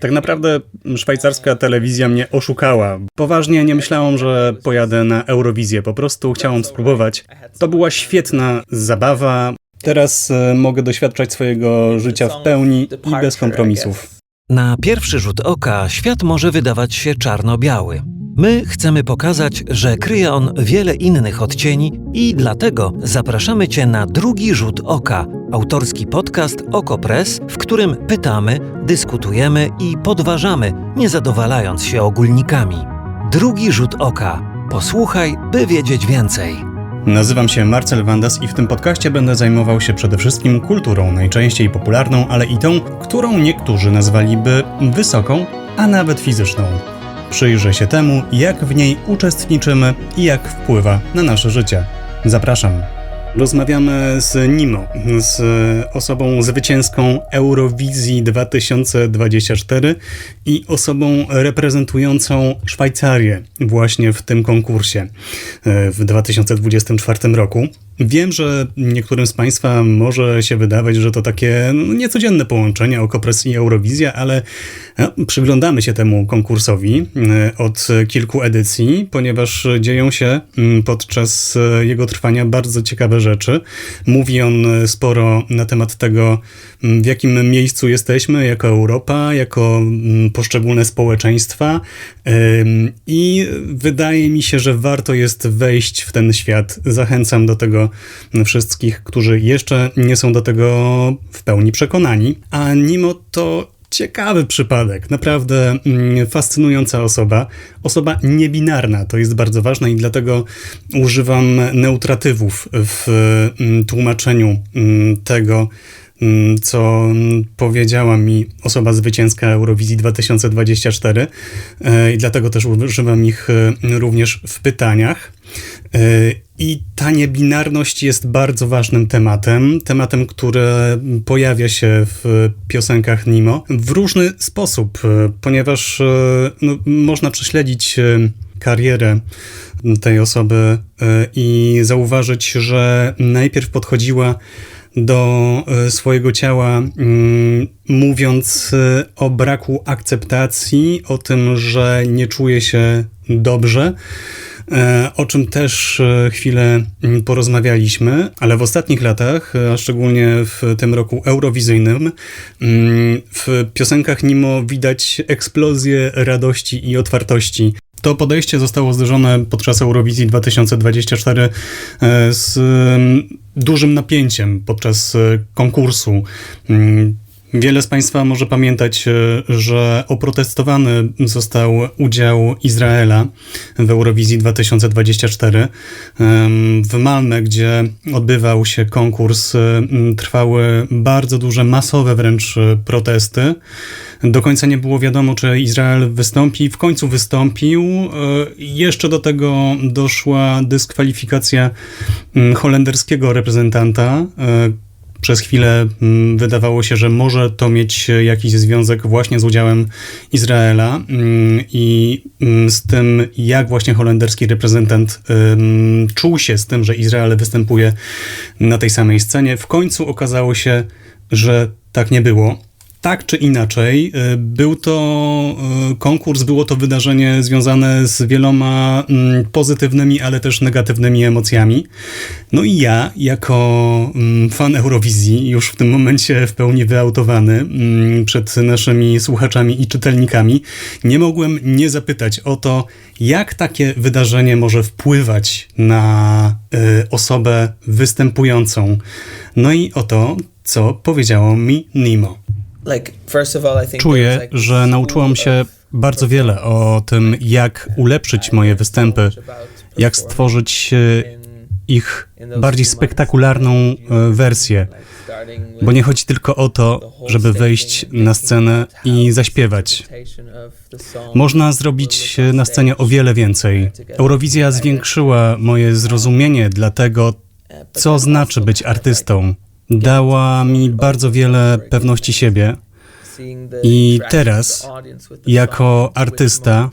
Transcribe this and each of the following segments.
Tak naprawdę szwajcarska telewizja mnie oszukała. Poważnie nie myślałam, że pojadę na Eurowizję. Po prostu chciałam spróbować. To była świetna zabawa. Teraz e, mogę doświadczać swojego życia w pełni i bez kompromisów. Na pierwszy rzut oka świat może wydawać się czarno-biały. My chcemy pokazać, że kryje on wiele innych odcieni i dlatego zapraszamy Cię na drugi rzut oka, autorski podcast Okopres, w którym pytamy, dyskutujemy i podważamy, nie zadowalając się ogólnikami. Drugi rzut oka. Posłuchaj, by wiedzieć więcej. Nazywam się Marcel Wandas i w tym podcaście będę zajmował się przede wszystkim kulturą, najczęściej popularną, ale i tą, którą niektórzy nazwaliby wysoką, a nawet fizyczną. Przyjrzę się temu, jak w niej uczestniczymy i jak wpływa na nasze życie. Zapraszam. Rozmawiamy z Nimo, z osobą zwycięską Eurowizji 2024 i osobą reprezentującą Szwajcarię właśnie w tym konkursie e, w 2024 roku. Wiem, że niektórym z Państwa może się wydawać, że to takie no, niecodzienne połączenie Okopres i Eurowizja, ale no, przyglądamy się temu konkursowi e, od kilku edycji, ponieważ dzieją się mm, podczas e, jego trwania bardzo ciekawe rzeczy. Mówi on sporo na temat tego, w jakim miejscu jesteśmy jako Europa, jako mm, poszczególne społeczeństwa i wydaje mi się, że warto jest wejść w ten świat. Zachęcam do tego wszystkich, którzy jeszcze nie są do tego w pełni przekonani. A Nimo to ciekawy przypadek, naprawdę mm, fascynująca osoba. Osoba niebinarna, to jest bardzo ważne i dlatego używam neutratywów w mm, tłumaczeniu mm, tego, co powiedziała mi osoba zwycięska Eurowizji 2024 e, i dlatego też używam ich e, również w pytaniach. E, I ta niebinarność jest bardzo ważnym tematem, tematem, który pojawia się w piosenkach Nimo w różny sposób, ponieważ no, można prześledzić karierę tej osoby i zauważyć, że najpierw podchodziła do e, swojego ciała, mm, mówiąc e, o braku akceptacji, o tym, że nie czuje się dobrze e, o czym też chwilę mm, porozmawialiśmy, ale w ostatnich latach, a szczególnie w tym roku eurowizyjnym, mm, w piosenkach Nimo widać eksplozję radości i otwartości. To podejście zostało zderzone podczas Eurowizji 2024 z dużym napięciem podczas e, konkursu. Wiele z Państwa może pamiętać, e, że oprotestowany został udział Izraela w Eurowizji 2024. W Malmę, gdzie odbywał się konkurs, trwały bardzo duże, masowe wręcz e, protesty. Do końca nie było wiadomo, czy Izrael wystąpi. W końcu wystąpił. E, jeszcze do tego doszła dyskwalifikacja holenderskiego reprezentanta. E, przez chwilę mm, wydawało się, że może to mieć jakiś związek właśnie z udziałem Izraela mm, i z tym, jak właśnie holenderski reprezentant czuł się z tym, że Izrael występuje na tej samej scenie. W końcu okazało się, że tak nie było tak czy inaczej, y, był to y, konkurs, było to wydarzenie związane z wieloma mm, pozytywnymi, ale też negatywnymi emocjami. No i ja, jako mm, fan Eurowizji, już w tym momencie w pełni wyautowany mm, przed naszymi słuchaczami i czytelnikami, nie mogłem nie zapytać o to, jak takie wydarzenie może wpływać na y, osobę występującą. No i o to, co powiedziało mi Nimo. Czuję, że nauczyłam się bardzo wiele o tym, jak ulepszyć moje występy, jak stworzyć e, ich bardziej spektakularną e, wersję. Bo nie chodzi tylko o to, żeby wejść na scenę i zaśpiewać. Można zrobić na scenie o wiele więcej. Eurowizja zwiększyła moje zrozumienie dla tego, co znaczy być artystą. Dała mi bardzo wiele pewności siebie. I teraz, jako artysta,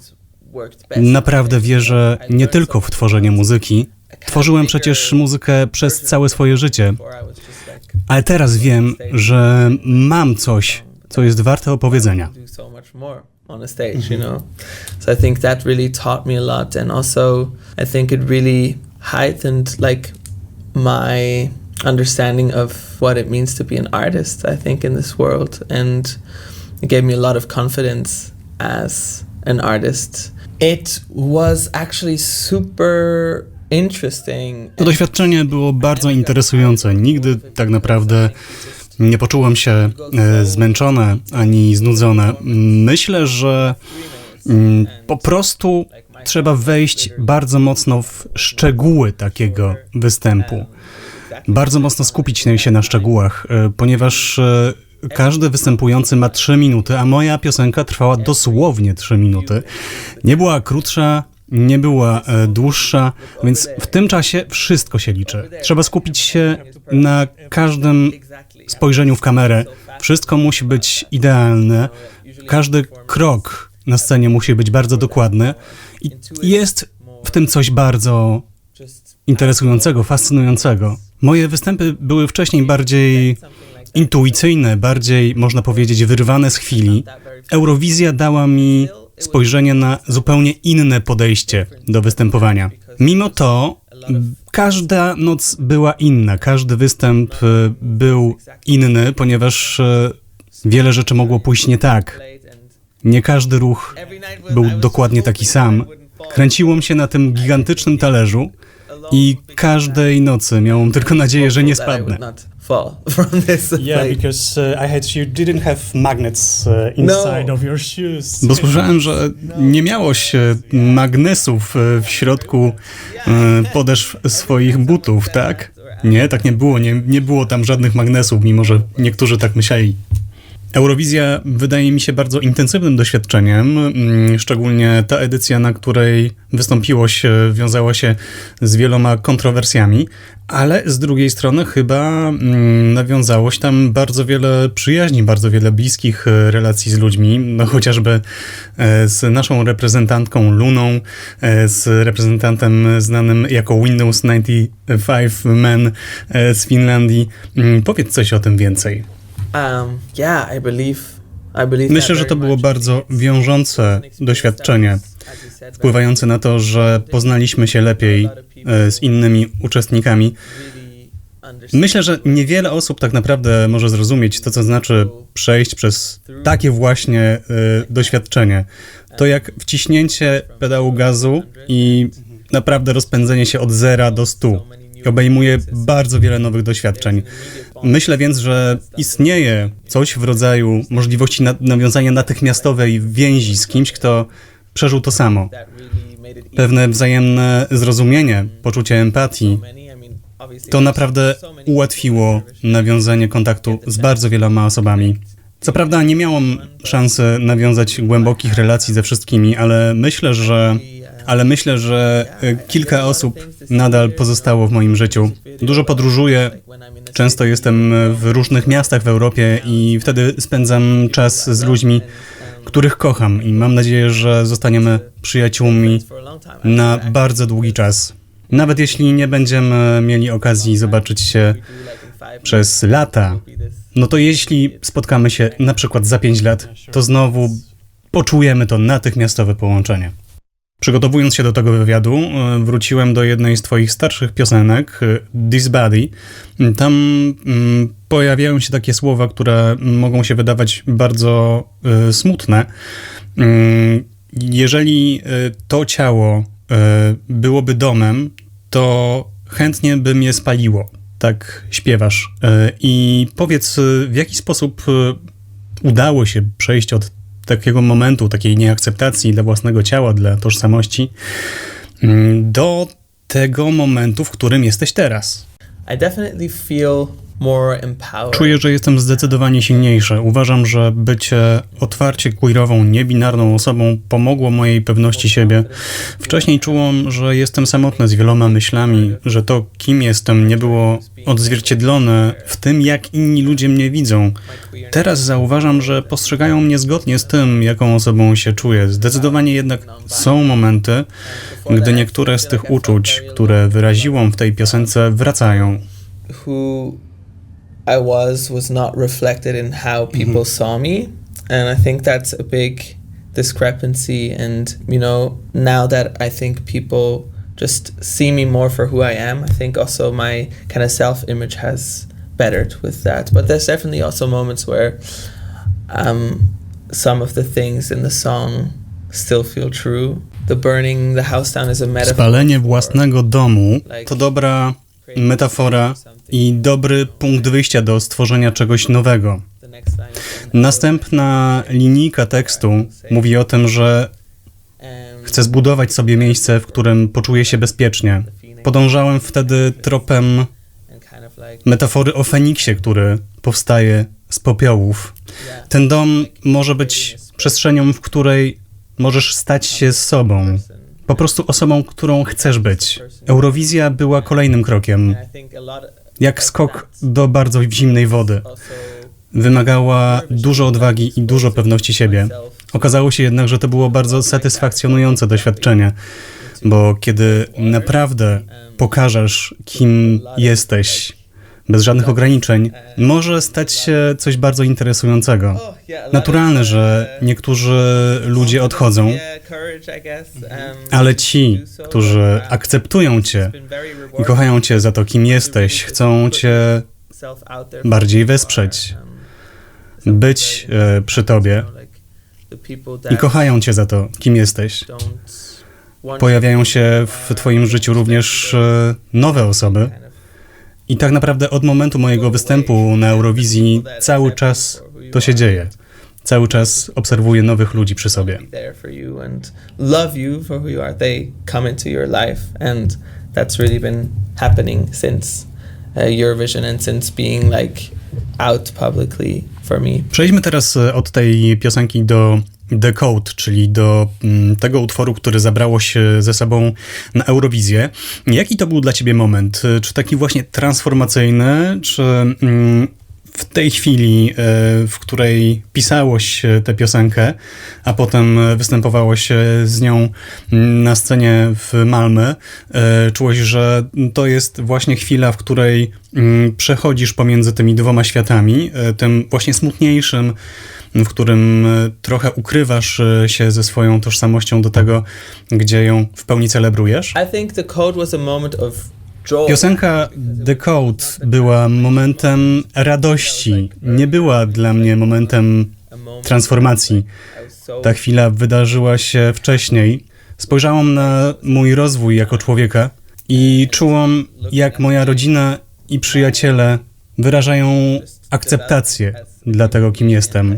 naprawdę wierzę nie tylko w tworzenie muzyki. Tworzyłem przecież muzykę przez całe swoje życie, ale teraz wiem, że mam coś, co jest warte opowiedzenia. on a stage, you know. So I think that really taught me a lot, and also I think it really heightened like my understanding of what it means to be an artist. I think in this world, and it gave me a lot of confidence as an artist. It was actually super. To doświadczenie było bardzo interesujące. Nigdy tak naprawdę nie poczułem się e, zmęczony ani znudzony. Myślę, że mm, po prostu trzeba wejść bardzo mocno w szczegóły takiego występu. Bardzo mocno skupić się na szczegółach, e, ponieważ e, każdy występujący ma 3 minuty, a moja piosenka trwała dosłownie 3 minuty. Nie była krótsza, nie była e, dłuższa, więc w tym czasie wszystko się liczy. Trzeba skupić się na każdym spojrzeniu w kamerę. Wszystko musi być idealne. Każdy krok na scenie musi być bardzo dokładny. I jest w tym coś bardzo interesującego, fascynującego. Moje występy były wcześniej bardziej intuicyjne, bardziej, można powiedzieć, wyrwane z chwili. Eurowizja dała mi spojrzenie na zupełnie inne podejście do występowania. Mimo to każda noc była inna, każdy występ e, był inny, ponieważ e, wiele rzeczy mogło pójść nie tak. Nie każdy ruch był dokładnie taki sam. Kręciłem się na tym gigantycznym talerzu i każdej nocy miałem tylko nadzieję, że nie spadnę. Yeah, because uh, I heard you didn't have magnets uh, inside No. of your shoes. Bo słyszałem, że nie miałoś magnesów e, w środku e, podeszw swoich butów, tak? Nie, tak nie było. Nie, nie było tam żadnych magnesów, mimo że niektórzy tak myśleli. Eurowizja wydaje mi się bardzo intensywnym doświadczeniem, mm, szczególnie ta edycja, na której wystąpiłoś, e, wiązała się z wieloma kontrowersjami, ale z drugiej strony chyba mm, nawiązałoś tam bardzo wiele przyjaźni, bardzo wiele bliskich e, relacji z ludźmi, no chociażby e, z naszą reprezentantką Luną, e, z reprezentantem znanym jako Windows 95 Man e, z Finlandii. Mm, Powiedz coś o tym więcej. Um, yeah, I believe. I believe Myślę, że to było bardzo wiążące doświadczenie, wpływające na to, że poznaliśmy się lepiej e, z innymi uczestnikami. Myślę, że niewiele osób tak naprawdę może zrozumieć to, co znaczy przejść przez takie właśnie e, doświadczenie. To jak wciśnięcie pedału gazu i naprawdę rozpędzenie się od zera do stu. Obejmuje bardzo wiele nowych doświadczeń. Myślę więc, że istnieje coś w rodzaju możliwości na- nawiązania natychmiastowej więzi z kimś, kto przeżył to samo. Pewne wzajemne zrozumienie, poczucie empatii. To naprawdę ułatwiło nawiązanie kontaktu z bardzo wieloma osobami. Co prawda nie miałam szansy nawiązać głębokich relacji ze wszystkimi, ale myślę, że ale myślę, że e, kilka osób nadal pozostało w moim życiu. Dużo podróżuję, często jestem w różnych miastach w Europie i wtedy spędzam czas z ludźmi, których kocham i mam nadzieję, że zostaniemy przyjaciółmi na bardzo długi czas. Nawet jeśli nie będziemy mieli okazji zobaczyć się przez lata, no to jeśli spotkamy się na przykład za 5 lat, to znowu poczujemy to natychmiastowe połączenie. Przygotowując się do tego wywiadu, e, wróciłem do jednej z Twoich starszych piosenek, e, This Body. Tam mm, pojawiają się takie słowa, które mogą się wydawać bardzo e, smutne. Mm, Jeżeli to ciało byłoby domem, to chętnie bym je spaliło. Tak śpiewasz. I powiedz, w jaki sposób udało się przejść od takiego momentu, takiej nieakceptacji dla własnego ciała, dla tożsamości, mm, do tego momentu, w którym jesteś teraz. I definitely feel. Czuję, że jestem zdecydowanie silniejszy. Uważam, że bycie otwarcie queerową, niebinarną osobą pomogło mojej pewności siebie. Wcześniej czułem, że jestem samotny z wieloma myślami, że to, kim jestem, nie było odzwierciedlone w tym, jak inni ludzie mnie widzą. Teraz zauważam, że postrzegają mnie zgodnie z tym, jaką osobą się czuję. Zdecydowanie jednak są momenty, gdy niektóre z tych uczuć, które wyraziłam w tej piosence, wracają. who I was was not reflected in how people saw me, and I think that's a big discrepancy. And you know, now that I think people just see me more for who I am, I think also my kind of self image has bettered with that. But there's definitely also moments where um, some of the things in the song still feel true. The burning the house down is a metaphor. Spalenie własnego domu to dobra metafora i dobry punkt wyjścia do stworzenia czegoś nowego. Następna linijka tekstu mówi o tym, że Um, chcę zbudować sobie miejsce, w którym poczuję się bezpiecznie. Podążałem wtedy tropem metafory o Feniksie, który powstaje z popiołów. Ten dom może być przestrzenią, w której możesz stać się sobą. Po prostu osobą, którą chcesz być. Eurowizja była kolejnym krokiem, jak skok do bardzo zimnej wody. Wymagała dużo odwagi i dużo pewności siebie. Okazało się jednak, że to było bardzo satysfakcjonujące doświadczenie, bo kiedy naprawdę pokażesz, kim jesteś, bez żadnych ograniczeń, może stać się coś bardzo interesującego. Naturalne, of, że uh, niektórzy ludzie odchodzą, guess, um, ale ci, którzy akceptują cię i kochają cię za to, kim jesteś, chcą cię bardziej wesprzeć, być e, przy tobie i kochają cię za to, kim jesteś. Pojawiają się w twoim życiu również e, nowe osoby. I tak naprawdę od momentu mojego występu na Eurowizji cały czas to się dzieje. Cały czas obserwuję nowych ludzi przy sobie. that's really been happening since uh, Eurovision and since being like out publicly for me. Przejdźmy teraz e, od tej piosenki do The Code, czyli do mm, tego utworu, który zabrało się ze sobą na Eurowizję. Jaki to był dla ciebie moment? Czy taki właśnie transformacyjny, czy mm, w tej chwili, e, w której pisałoś e, tę piosenkę, a potem e, występowało się z nią mm, na scenie w Malmö, e, czułeś, że to jest właśnie chwila, w której przechodzisz pomiędzy tymi dwoma światami, tym właśnie smutniejszym, w którym e, trochę ukrywasz e, się ze swoją tożsamością do tego, gdzie ją w pełni celebrujesz. I think the code was a moment of. Piosenka The Code była momentem radości, nie była dla mnie momentem transformacji. Ta chwila wydarzyła się wcześniej. Spojrzałam na mój rozwój jako człowieka i czułam, jak moja rodzina i przyjaciele wyrażają akceptację dla tego, kim jestem.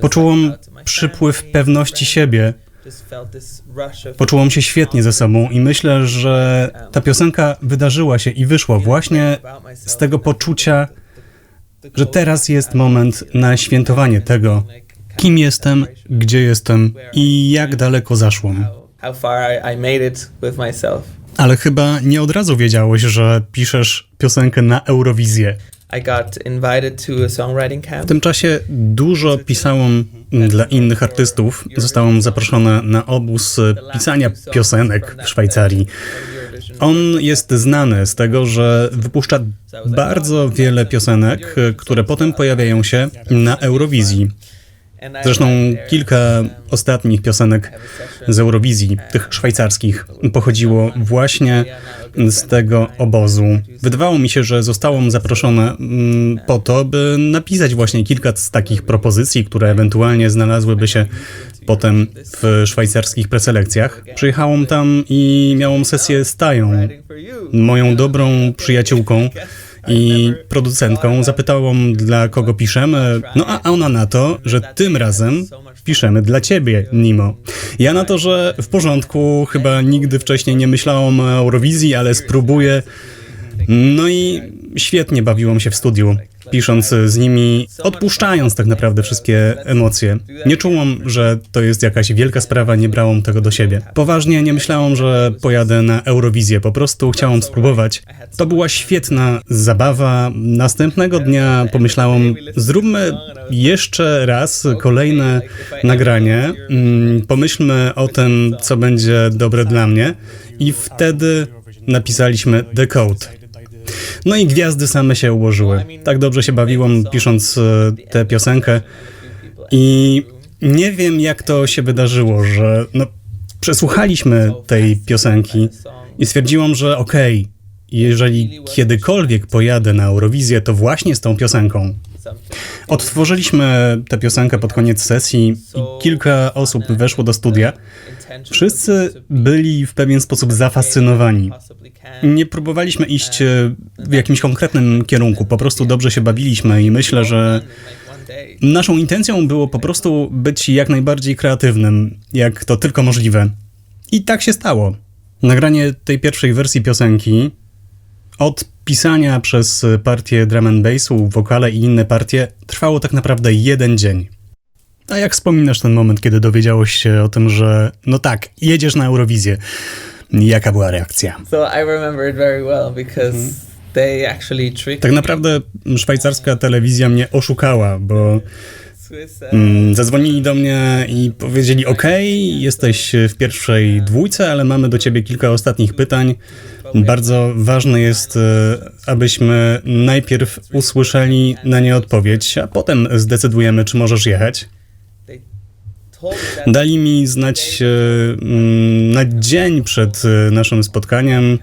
Poczułam przypływ pewności siebie, poczułam się świetnie ze sobą i myślę, że ta piosenka wydarzyła się i wyszła właśnie z tego poczucia, że teraz jest moment na świętowanie tego, kim jestem, gdzie jestem i jak daleko zaszłam. Ale chyba nie od razu wiedziałeś, że piszesz piosenkę na Eurowizję. W tym czasie dużo pisałam dla innych artystów. Zostałam zaproszona na obóz pisania piosenek w Szwajcarii. On jest znany z tego, że wypuszcza bardzo wiele piosenek, które potem pojawiają się na Eurowizji. Zresztą kilka ostatnich piosenek z Eurowizji, tych szwajcarskich, pochodziło właśnie z tego obozu. Wydawało mi się, że zostałam zaproszona mm, po to, by napisać właśnie kilka z takich propozycji, które ewentualnie znalazłyby się potem w szwajcarskich preselekcjach. Przyjechałam tam i miałam sesję z Tają, moją dobrą przyjaciółką i producentką. Zapytałam, dla kogo piszemy, no a ona na to, że tym razem piszemy dla ciebie, Nimo. Ja na to, że w porządku, chyba nigdy wcześniej nie myślałam o Eurowizji, ale spróbuję. No i świetnie bawiłam się w studiu, pisząc z nimi, odpuszczając tak naprawdę wszystkie emocje. Nie czułam, że to jest jakaś wielka sprawa, nie brałam tego do siebie. Poważnie nie myślałam, że pojadę na Eurowizję, po prostu chciałam spróbować. To była świetna zabawa. Następnego dnia pomyślałam, zróbmy jeszcze raz kolejne nagranie, Mm, pomyślmy o tym, co będzie dobre dla mnie i wtedy napisaliśmy The Code. No i gwiazdy same się ułożyły. Tak dobrze się bawiłem pisząc e, tę piosenkę i nie wiem jak to się wydarzyło, że no, przesłuchaliśmy tej piosenki i stwierdziłam, że okej, jeżeli kiedykolwiek pojadę na Eurowizję, to właśnie z tą piosenką. Odtworzyliśmy tę piosenkę pod koniec sesji i kilka osób weszło do studia. Wszyscy byli w pewien sposób zafascynowani. Nie próbowaliśmy iść e, w jakimś konkretnym kierunku, po prostu dobrze się bawiliśmy i myślę, że naszą intencją było po prostu być jak najbardziej kreatywnym, jak to tylko możliwe. I tak się stało. Nagranie tej pierwszej wersji piosenki od pisania przez partię drum and bassu, wokale i inne partie trwało tak naprawdę jeden dzień. A jak wspominasz ten moment, kiedy dowiedziałeś się o tym, że no tak, jedziesz na Eurowizję? Jaka była reakcja? So I remember it very well because they actually tricked Tak naprawdę szwajcarska telewizja mnie oszukała, bo zadzwonili do mnie i powiedzieli: OK, jesteś w pierwszej dwójce, ale mamy do ciebie kilka ostatnich pytań. Bardzo ważne jest, e, abyśmy najpierw usłyszeli na nie odpowiedź, a potem zdecydujemy, czy możesz jechać. Dali mi znać e, mm, na dzień przed e, naszym spotkaniem.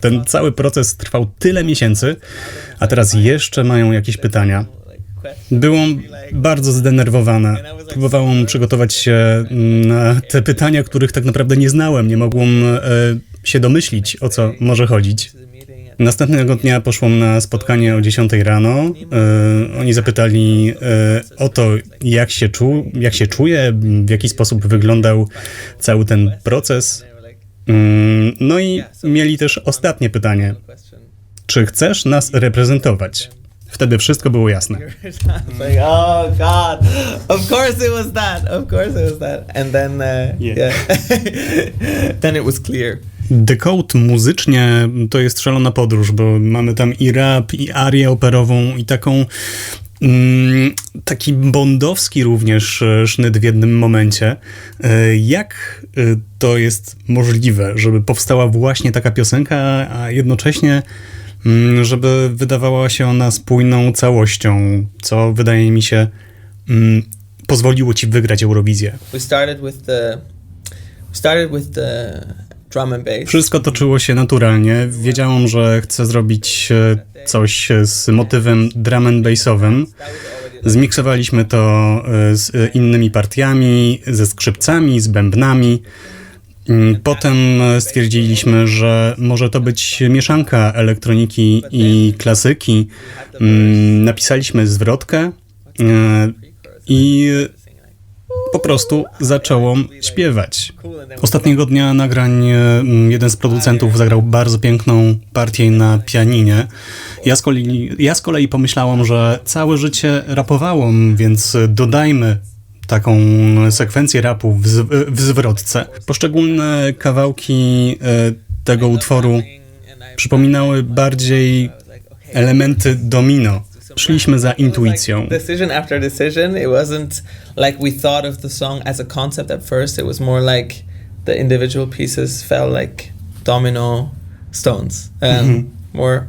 Ten cały proces trwał tyle miesięcy, a teraz jeszcze mają jakieś pytania. Byłam bardzo zdenerwowana. Próbowałam przygotować się mm, na te pytania, których tak naprawdę nie znałem. Nie mogłam e, się domyślić, o co może chodzić. Następnego dnia poszłam na spotkanie o 10 rano. E, oni zapytali e, o to, jak się, czu, jak się czuję, w jaki sposób wyglądał cały ten proces. Mm, No i mieli też ostatnie pytanie. Czy chcesz nas reprezentować? Wtedy wszystko było jasne. It's like, oh God, of course it was that. Of course it was that. And then, uh, Yeah. yeah, then it was clear. Decode muzycznie to jest szalona podróż, bo mamy tam i rap, i arię operową, i taką mm, taki bondowski również e, sznyt w jednym momencie. E, Jak e, to jest możliwe, żeby powstała właśnie taka piosenka, a jednocześnie żeby wydawała się ona spójną całością, co wydaje mi się mm, pozwoliło ci wygrać Eurowizję. Wszystko toczyło się naturalnie. Wiedziałam, że chcę zrobić e, coś z motywem drum and bassowym. Zmiksowaliśmy to e, z e, innymi partiami, ze skrzypcami, z bębnami. Mm, Potem e, stwierdziliśmy, że może to być mieszanka elektroniki i klasyki. Mm, Napisaliśmy zwrotkę e, i po prostu zacząłem śpiewać. Ostatniego dnia nagrań mm, jeden z producentów zagrał bardzo piękną partię na pianinie. Ja z, kolei, ja z kolei pomyślałam, że całe życie rapowałam, więc dodajmy taką sekwencję rapu w, w zwrotce. Poszczególne kawałki e, tego utworu przypominały bardziej elementy domino. Szliśmy za intuicją. Decision after decision, it wasn't like we thought of the song as a concept at first. It was more like the individual pieces felt like domino stones. Um, More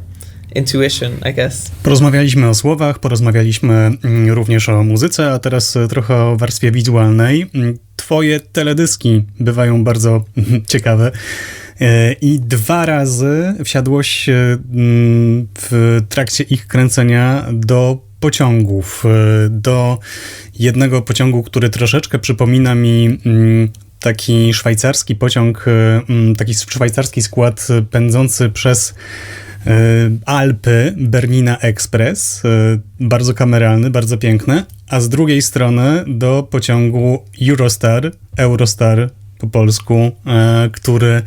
intuition, I guess. Porozmawialiśmy o słowach, porozmawialiśmy mm, również o muzyce, a teraz e, trochę o warstwie wizualnej. Mm, Twoje teledyski bywają bardzo ciekawe. E, I dwa razy wsiadłoś e, mm, w trakcie ich kręcenia do pociągów. Do jednego pociągu, który troszeczkę przypomina mi mm, taki szwajcarski pociąg, mm, taki szwajcarski skład pędzący przez Alpy Bernina Express, e, bardzo kameralny, bardzo piękny, a z drugiej strony do pociągu Eurostar, Eurostar po polsku, e, który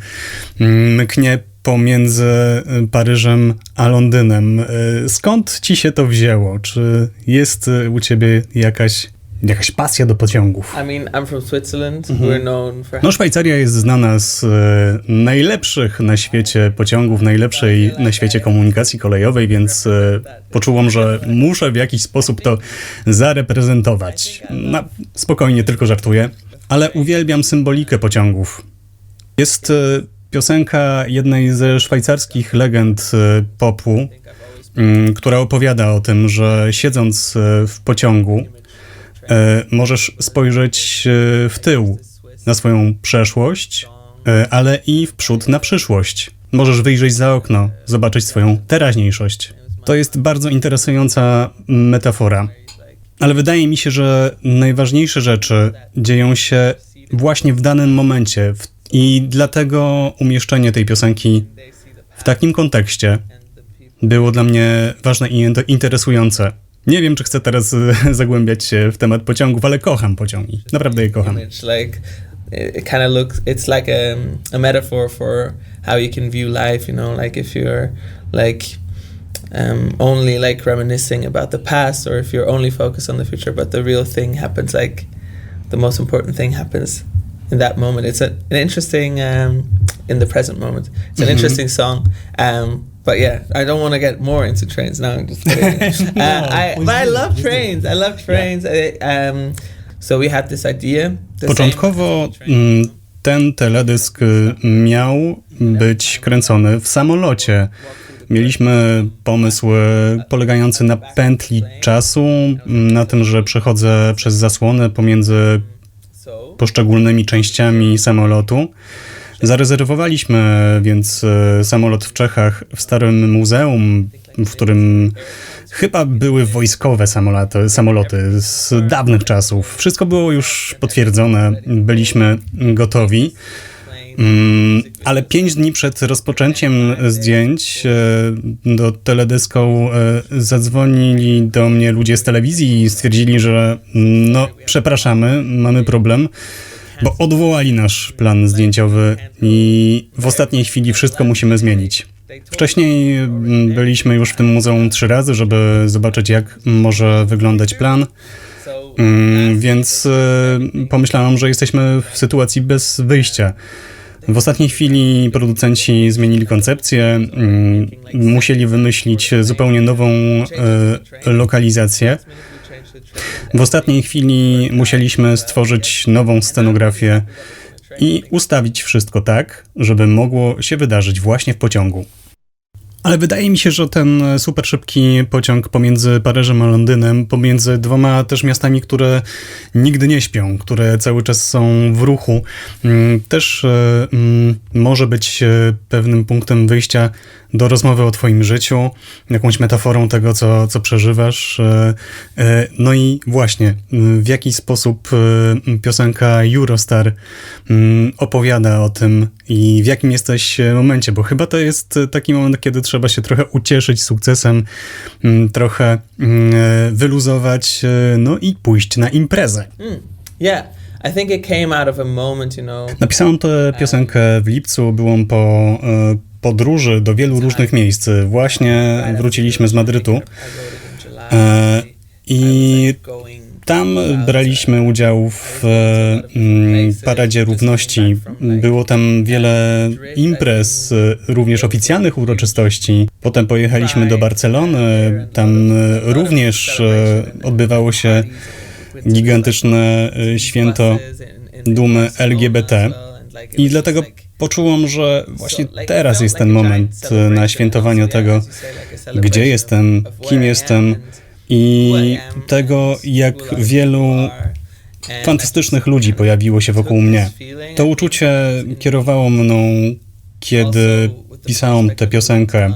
mm, mknie pomiędzy e, Paryżem a Londynem. E, Skąd ci się to wzięło? Czy jest e, u ciebie jakaś, jakaś pasja do pociągów? I mean, I'm from Switzerland. We're known for No, Szwajcaria jest znana z e, najlepszych na świecie pociągów, najlepszej na świecie komunikacji kolejowej, więc e, poczułam, że muszę w jakiś sposób to zareprezentować. No, spokojnie, tylko żartuję, ale uwielbiam symbolikę pociągów. Jest e, piosenka jednej ze szwajcarskich legend e, popu, która opowiada o tym, że siedząc e, w pociągu możesz spojrzeć e, w tył na swoją przeszłość, e, ale i w przód na przyszłość. Możesz wyjrzeć za okno, zobaczyć swoją teraźniejszość. To jest bardzo interesująca metafora. Ale wydaje mi się, że najważniejsze rzeczy dzieją się właśnie w danym momencie. I dlatego umieszczenie tej piosenki w takim kontekście było dla mnie ważne i in- interesujące. Nie wiem, czy chcę teraz e, zagłębiać się w temat pociągów, ale kocham pociągi. Naprawdę je kocham. image like it, kind of looks it's like a, a metaphor for how you can view life you know like if you're like um, only like reminiscing about the past or if you're only focused on the future but the real thing happens like the most important thing happens in that moment it's a, an interesting um, in the present moment it's an Mhm. interesting song um, but yeah i don't want to get more into trains now i'm just kidding. No, uh, I, but i love trains i love trains I, um, so we had this idea Początkowo mm, ten teledysk y, miał być kręcony w samolocie. Mieliśmy pomysł y, polegający na pętli czasu, mm, na tym, że przechodzę przez zasłonę pomiędzy poszczególnymi częściami samolotu. Zarezerwowaliśmy więc e, samolot w Czechach w starym muzeum, w którym chyba były wojskowe samoloty, samoloty z dawnych czasów. Wszystko było już potwierdzone, byliśmy gotowi. Mm, ale pięć dni przed rozpoczęciem zdjęć e, do teledyską e, zadzwonili do mnie ludzie z telewizji i stwierdzili, że no, przepraszamy, mamy problem, bo odwołali nasz plan zdjęciowy i w ostatniej chwili wszystko musimy zmienić. Wcześniej mm, byliśmy już w tym muzeum trzy razy, żeby zobaczyć, jak może wyglądać plan. Mm, Więc e, pomyślałam, że jesteśmy w sytuacji bez wyjścia. W ostatniej chwili producenci zmienili koncepcję, mm, musieli wymyślić zupełnie nową e, lokalizację. W ostatniej chwili musieliśmy stworzyć nową scenografię i ustawić wszystko tak, żeby mogło się wydarzyć właśnie w pociągu. Ale wydaje mi się, że ten super szybki pociąg pomiędzy Paryżem a Londynem, pomiędzy dwoma też miastami, które nigdy nie śpią, które cały czas są w ruchu, mm, też e, mm, może być e, pewnym punktem wyjścia do rozmowy o Twoim życiu, jakąś metaforą tego, co, co przeżywasz. e, e, No i właśnie, m, w jaki sposób e, piosenka Eurostar mm, opowiada o tym i w jakim jesteś momencie, bo chyba to jest taki moment, kiedy trzeba się trochę ucieszyć sukcesem, mm, trochę mm, wyluzować, no i pójść na imprezę. Mm, yeah i think it came out of a moment you know Napisałem tę piosenkę w lipcu, byłem po podróży do wielu różnych miejsc. Właśnie wróciliśmy z Madrytu e, i tam braliśmy udział w mm, Paradzie Równości. Było tam wiele imprez, również oficjalnych uroczystości. Potem pojechaliśmy do Barcelony. Tam również e, odbywało się gigantyczne e, święto dumy LGBT. I dlatego poczułam, że właśnie teraz jest ten moment e, na świętowanie tego, gdzie jestem, kim jestem i tego, jak wielu fantastycznych ludzi pojawiło się wokół mnie. To uczucie kierowało mną, kiedy pisałam tę piosenkę.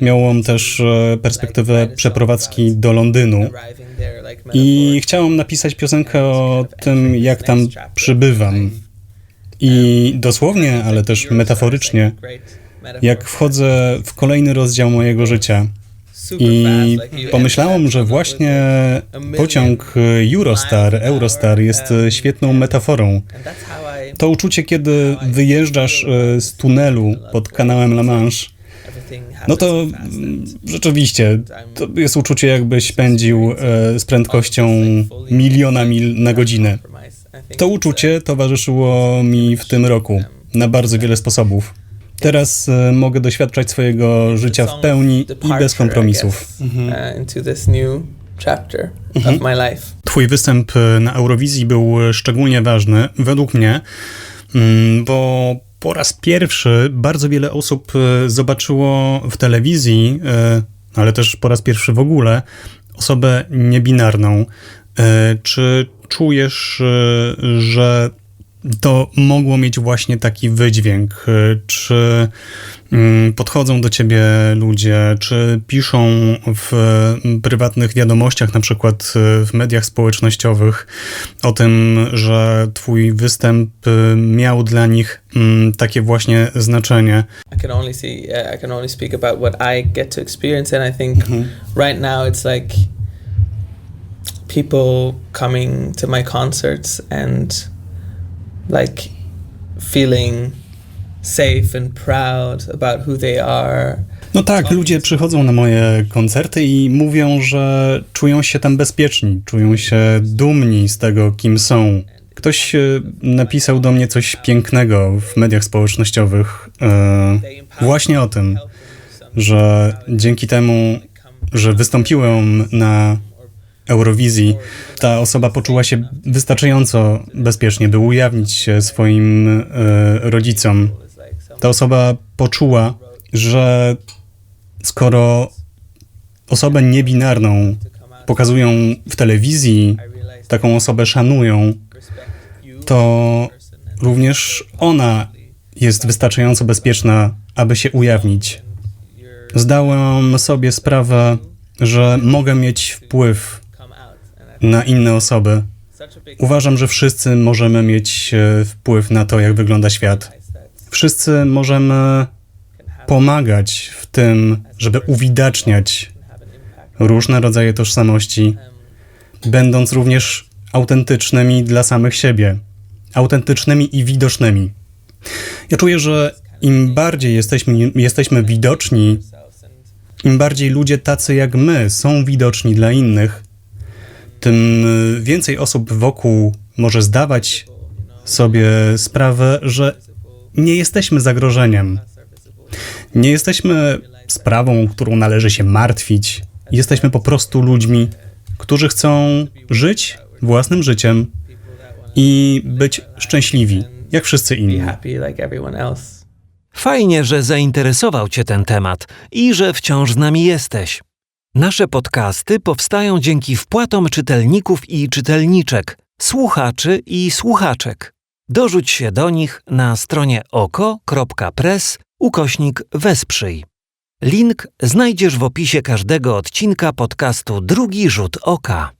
Miałam też e, perspektywę przeprowadzki do Londynu i chciałam napisać piosenkę o tym, jak tam przybywam. I dosłownie, ale też metaforycznie, jak wchodzę w kolejny rozdział mojego życia. I pomyślałam, że właśnie pociąg Eurostar, Eurostar jest e, świetną metaforą. To uczucie, kiedy wyjeżdżasz e, z tunelu pod kanałem La Manche, no to mm, rzeczywiście, to jest uczucie, jakbyś pędził e, z prędkością miliona mil na godzinę. To uczucie towarzyszyło mi w tym roku na bardzo wiele sposobów. Teraz e, mogę doświadczać swojego życia w pełni i bez kompromisów. into this new chapter Mhm. of my life. Twój występ e, na Eurowizji był szczególnie ważny, według mnie, mm, bo po raz pierwszy bardzo wiele osób e, zobaczyło w telewizji, e, ale też po raz pierwszy w ogóle, osobę niebinarną. E, Czy czujesz, e, że to mogło mieć właśnie taki wydźwięk? E, Czy mm, podchodzą do ciebie ludzie, czy piszą w prywatnych wiadomościach, na przykład e, w mediach społecznościowych, o tym, że twój występ miał dla nich mm, takie właśnie znaczenie? I can only see, I can only speak about what I get to experience, and I think right now it's like people coming to my concerts and like feeling safe and proud about who they are. No tak, ludzie przychodzą na moje koncerty i mówią, że czują się tam bezpieczni, czują się dumni z tego, kim są. Ktoś e, napisał do mnie coś pięknego w mediach społecznościowych e, właśnie o tym, że dzięki temu, że wystąpiłem na Eurowizji, ta osoba poczuła się wystarczająco bezpiecznie, by ujawnić się swoim e, rodzicom. Ta osoba poczuła, że skoro osobę niebinarną pokazują w telewizji, taką osobę szanują, to również ona jest wystarczająco bezpieczna, aby się ujawnić. Zdałem sobie sprawę, że mogę mieć wpływ na inne osoby. Uważam, że wszyscy możemy mieć e, wpływ na to, jak wygląda świat. Wszyscy możemy pomagać w tym, żeby uwidaczniać różne rodzaje tożsamości, będąc również autentycznymi dla samych siebie, autentycznymi i widocznymi. Ja czuję, że im bardziej jesteśmy, jesteśmy widoczni, im bardziej ludzie tacy jak my są widoczni dla innych, tym y, więcej osób wokół może zdawać sobie sprawę, że nie jesteśmy zagrożeniem. Nie jesteśmy sprawą, którą należy się martwić. Jesteśmy po prostu ludźmi, którzy chcą żyć własnym życiem i być szczęśliwi, jak wszyscy inni. Fajnie, że zainteresował Cię ten temat i że wciąż z nami jesteś. Nasze podcasty powstają dzięki wpłatom czytelników i czytelniczek, słuchaczy i słuchaczek. Dorzuć się do nich na stronie oko.press ukośnik wesprzyj. Link znajdziesz w opisie każdego odcinka podcastu Drugi Rzut Oka.